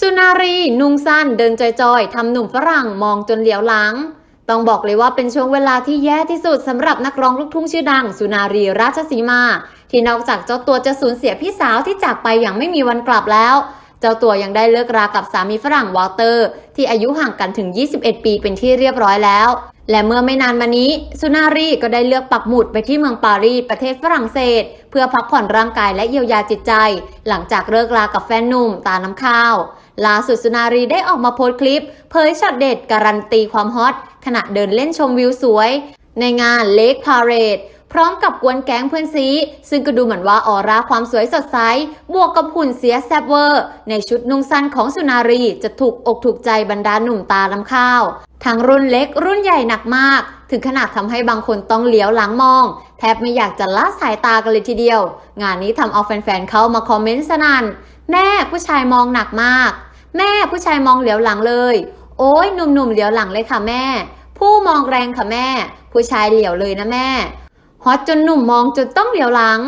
สุนารี นุ่งสั้นเดินจอยๆทำหนุ่มฝรั่งมองจนเหลียวหลัง ต้องบอกเลยว่าเป็นช่วงเวลาที่แย่ที่สุดสำหรับนักร้องลูกทุ่งชื่อดัง สุนารีราชสีมา ที่นอกจากเจ้าตัวจะสูญเสียพี่สาวที่จากไปอย่างไม่มีวันกลับแล้ว จ้าตัวยังได้เลิกรากับสามีฝรั่งวอลเตอร์ ที่อายุห่างกันถึง 21 ปีเป็นที่เรียบร้อยแล้ว และเมื่อไม่นานมานี้สุนารีก็ได้เลือกปักหมุดไปที่เมืองปารีสประเทศฝรั่งเศส เพื่อพักผ่อนร่างกายและเยียวยาจิตใจ หลังจากเลิกรากับแฟนหนุ่มตาน้ำข้าวล่าสุดสุนารีได้ออกมาโพสต์คลิป เผยช็อตเด็ดการันตีความฮอตขณะเดินเล่นชมวิวสวย ในงานเล k พา r ร d พ ร้อมกับกวนแก๊งเพื่อนซีซึ่งก็ดูเหมือนว่าออร่าความสวยสดใส บวกกับหุ่นเสียแซบเวอร์ ในชุดนุ่งสั้นของสุนารีจะถูกอกถูกใจบรรดาหนุ่มตาลำข้าว ทั้งรุ่นเล็กรุ่นใหญ่หนักมาก ถึงขนาดทำให้บางคนต้องเหลียวหลังมอง แทบไม่อยากจะละสายตากันเลยทีเดียว งานนี้ทำเอาแฟนๆเข้ามาคอมเมนต์สนั่นแม่ผู้ชายมองหนักมาก แม่ผู้ชายมองเหลียวหลังเลย โอ้ยหนุ่มๆเหลียวหลังเลยค่ะแม่ ผู้มองแรงค่ะแม่ ผู้ชายเหลียวเลยนะแม่ ฮอตจนหนุ่มมองจนต้องเหลียวหลัง